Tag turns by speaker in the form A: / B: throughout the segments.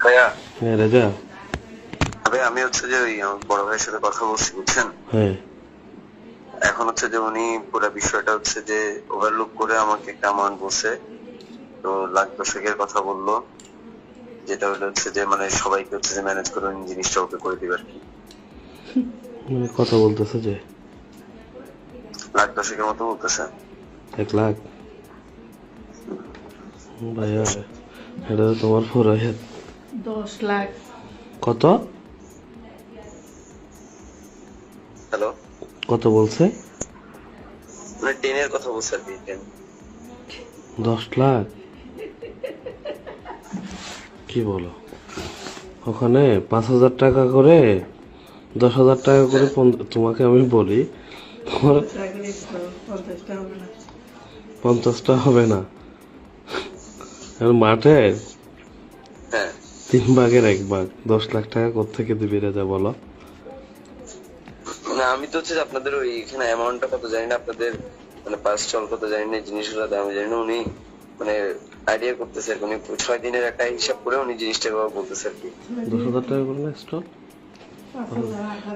A: ভাইয়া?
B: হ্যাঁ রেজা।
A: ভাই আমি হচ্ছে যে ওই বড় ভাইয়ের সাথে কথা বলছি বুঝছেন?
B: হ্যাঁ।
A: এখন হচ্ছে যে উনি পুরো বিষয়টা হচ্ছে যে ওভারলুক করে আমাকে একটা অ্যামাউন্ট বলছে। তো লাখ দশেকের কথা বলল যেটা হলো হচ্ছে যে মানে সবাইকে হচ্ছে যে ম্যানেজ করে উনি জিনিসটা ওকে করে দিবে আর কি।
B: মানে কথা বলতেছে যে?
A: লাখ দশেকের মতো বলতেছে।
B: এক লাখ? ভাইয়া এটা তো তোমার ফোরাইয়াত
C: দশ লাখ।
B: কত?
A: হ্যালো।
B: কত বলছে?
A: মানে টেনের কথা বলছে আর কি
B: দশ লাখ? কি বলো? ওখানে পাঁচ হাজার টাকা করে দশ হাজার টাকা করে তোমাকে আমি বলি তোমার
C: পঞ্চাশটা হবে না।
B: মাঠে তিন ভাগের এক ভাগ। দশ লাখ টাকা কোথেকে দিবি রেজা বলো?
A: না আমি তো হচ্ছে আপনাদের ওই এখানে অ্যামাউন্টটা কত জানি না আপনাদের মানে পাঁচ চল কত জানি না জিনিসগুলো দাম জানি না উনি মানে আইডিয়া করতেছে উনি ছয় দিনের একটা হিসাব করে উনি জিনিসটা বলতেছে আর কি।
B: দশ হাজার টাকা করে না স্টক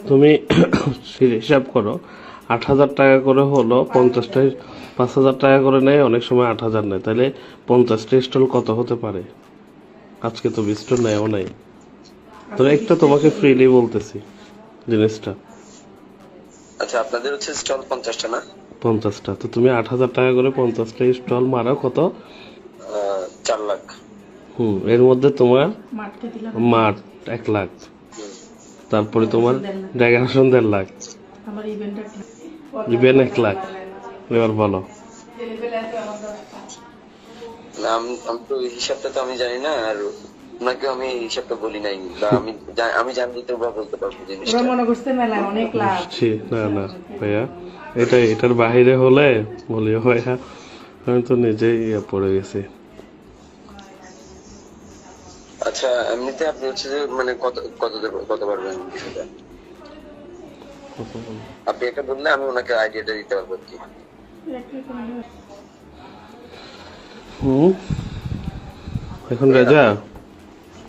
B: তুমি হিসাব করো আট হাজার টাকা করে হলো পঞ্চাশটা পাঁচ হাজার টাকা করে নেয় অনেক সময় আট হাজার নেয়। তাহলে পঞ্চাশটা স্টল কত হতে পারে? আজকে তো বিস্টল নেয়ও নাই। তো একটা তোমাকে ফ্রিলি বলতেছি জিনিসটা।
A: আচ্ছা আপনাদের হচ্ছে স্টল পঞ্চাশটা না?
B: পঞ্চাশটা। তো তুমি আট হাজার টাকা করে পঞ্চাশটা স্টল মারো কত?
A: আহ, চার লাখ।
B: হুম এর মধ্যে তোমার মাঠ এক লাখ। তারপরে তোমার ডেকারেশন দেড় লাখ।
C: আমার ইভেন্টটা
B: ইভেন এক লাখ। এবার বলো।
A: আমি তো হিসাবটা তো আমি জানি না আর ওনাকে আমি এই হিসাবটা বলি নাই। আমি আমি জানলে তো বা বলতে পারব জিনিসটা
C: মনে করছে মেলায় অনেক লাভ।
B: না না ভাইয়া। এটা এটার বাইরে হলে বলিও ভাইয়া। আমি তো নিজেই ইয়ে পড়ে গেছি।
A: আচ্ছা এমনিতে আপনি হচ্ছে যে মানে কত কত দেব- কত পারবেন বিষয়টা? আপনি একটা বললে আমি ওনাকে আইডিয়াটা দিতে পারব আর কি।
B: এখন রাজা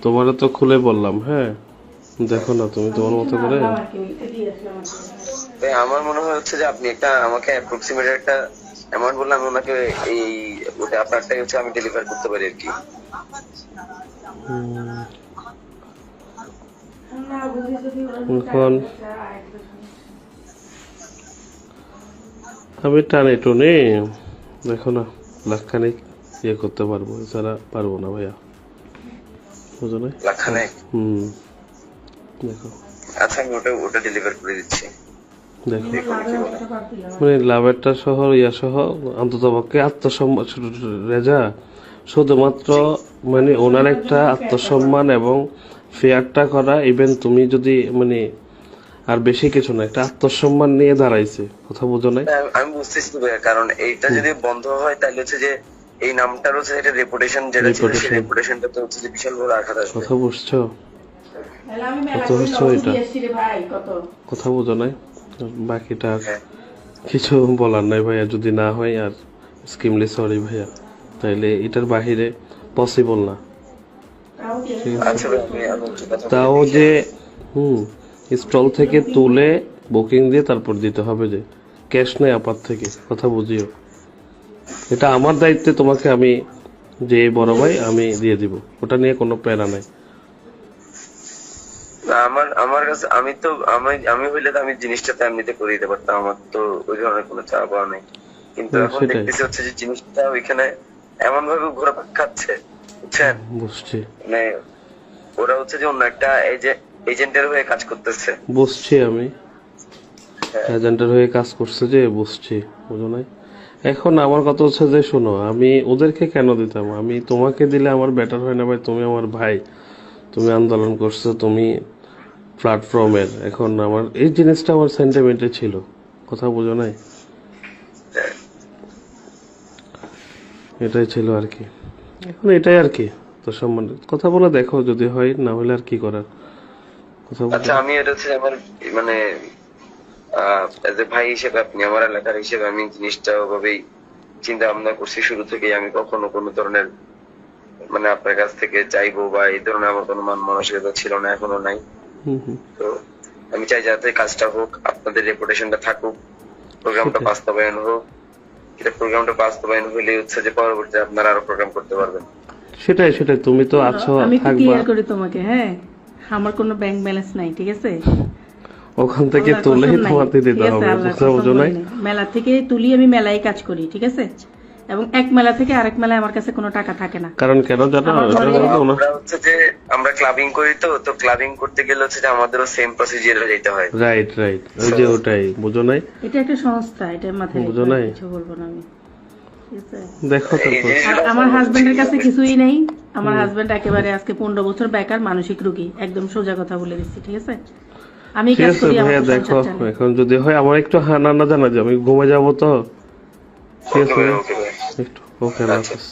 B: তোমারও তো খুলে বললাম হ্যাঁ? দেখো না তুমি তোমার মতো করে
A: তাই আমার মনে হয় হচ্ছে যে আপনি একটা আমাকে অ্যাপ্রক্সিমেট একটা অ্যামাউন্ট বললে আমি ওনাকে এই ওটা আপনারটাই হচ্ছে আমি ডেলিভার করতে পারি আর কি।
B: এখন আমি টানে টুনে দেখো না লাখখানিক। ইয়ে করতে পারব এছাড়া পারব না ভাইয়া। বুঝো না হুম। দেখো।
A: আচ্ছা আমি ওটা ওটা ডেলিভার করে দিচ্ছি।
B: দেখো। মানে লাভেরটা সহ ইয়া সহ অন্তত আত্মসম্মান রেজা শুধুমাত্র মানে ওনার একটা আত্মসম্মান এবং ফেয়ারটা করা ইভেন তুমি যদি মানে আর বেশি কিছু না একটা আত্মসম্মান নিয়ে দাঁড়াইছে। কথা বুঝো নাই?
A: আমি- আমি বুঝতেছি কারণ এইটা যদি বন্ধ হয় তাহলে হচ্ছে যে এই নামটার হচ্ছে একটা রেপুটেশন যেটা ছিল সেই. রেপুটেশনটা তো হচ্ছে বিশাল বড় আঘাত আসবে।
B: কথা বুঝছ?
C: আমি মেলা
B: কত হচ্ছে এটা?
C: ভাই কত?
B: কথা বুঝো নাই? বাকিটা
A: হ্যাঁ।
B: কিছু বলার নাই ভাইয়া যদি না হয় আর স্কিমলি সরি ভাইয়া। তাইলে এটার বাহিরে পসিবল না।
C: তাও দিয়েছি।
A: আচ্ছা
B: যে হুম স্টল থেকে তুলে বুকিং দিয়ে তারপর দিতে হবে যে। ক্যাশ নেই আপাত থেকে কথা বুঝিও। এটা আমার দায়িত্বে তোমাকে আমি যে বড় ভাই আমি দিয়ে দিব। ওটা নিয়ে কোনো প্যারা নাই।
A: আমার আমার কাছে আমি তো আমি আমি হইলে তো আমি জিনিসটা এমনিতে করে দিতে পারতাম। আমার তো ওই ধরনের কোনো চাপ নেই। কিন্তু এখন দেখতেছি হচ্ছে যে জিনিসটা ওইখানে এমন ভাবে ঘোরাপাক খাচ্ছে বুঝছেন?
B: বুঝছি।
A: মানে ওরা হচ্ছে যে অন্য একটা এজেন্টের হয়ে কাজ করতেছে।
B: বুঝছি আমি। এজেন্টের হয়ে কাজ করছে যে বুঝছি। বুঝো নাই? এখন আমার কথা হচ্ছে যে, শোনো, আমি ওদেরকে কেন দিতাম? আমি তোমাকে দিলে আমার বেটার হয় না ভাই। তুমি আমার ভাই। তুমি আন্দোলন করছ, তুমি প্ল্যাটফর্মের এখন আমার, এই জিনিসটা আমার সেন্টিমেন্টে ছিল। কথা বুঝো নাই? এটাই ছিল আর কি। এখন এটাই আর কি তো সম্বন্ধে। কথা বলে দেখো, যদি হয় না হলে আর কি করার? কথা
A: আচ্ছা আমি এটা হচ্ছে আমার মানে এজ এ ভাই হিসেবে আপনি আমার এলাকার হিসেবে আমি জিনিসটা ওভাবেই চিন্তা ভাবনা করছি। শুরু থেকেই আমি কখনো কোনো ধরনের মানে আপনার কাছ থেকে চাইব বা এই ধরনের আমার কোনো মান মানসিকতা ছিল না এখনও নাই।
B: হুম হুম।
A: তো আমি চাই যাতে কাজটা হোক আপনাদের রেপুটেশনটা থাকুক প্রোগ্রামটা বাস্তবায়ন হোক। এটা প্রোগ্রামটা বাস্তবায়ন হলে হচ্ছে যে পরবর্তীতে আপনারা আরও প্রোগ্রাম করতে পারবেন।
B: সেটাই সেটাই তুমি তো আছো
C: আমি ক্লিয়ার করি তোমাকে হ্যাঁ? আমার কোনো ব্যাংক ব্যালেন্স নাই ঠিক আছে?
B: ওখান থেকে তুলেই তোমাকে দিতে হবে বুঝতে বুঝো নাই?
C: মেলা থেকে তুলি আমি মেলায় কাজ করি ঠিক আছে? এবং এক মেলা থেকে আরেক মেলায় আমার কাছে কোনো টাকা থাকে না।
B: কারণ কেন জানো? তো
A: আমরা হচ্ছে যে আমরা ক্লাবিং করি তো তো ক্লাবিং করতে গেলে হচ্ছে যে আমাদেরও সেম প্রসিজিয়ারে যেতে হয়।
B: রাইট রাইট ওই যে ওটাই বুঝো নাই?
C: এটা একটা সংস্থা এটা মাথায়
B: বুঝো নাই?
C: কিছু বলব না আমি। ঠিক আছে?
B: দেখো
C: আর আমার হাজবেন্ডের কাছে কিছুই নেই। আমার হাজবেন্ড একেবারে আজকে পনেরো বছর বেকার মানসিক রোগী। একদম সোজা কথা বলে দিচ্ছি ঠিক আছে? আমি
B: ঠিক আছে ভাইয়া দেখো এখন যদি হয় আমার একটু হানা না জানা যে আমি ঘুমে যাব তো। ঠিক আছে
A: ওকে ওকে
B: একটু ওকে হাফেজ।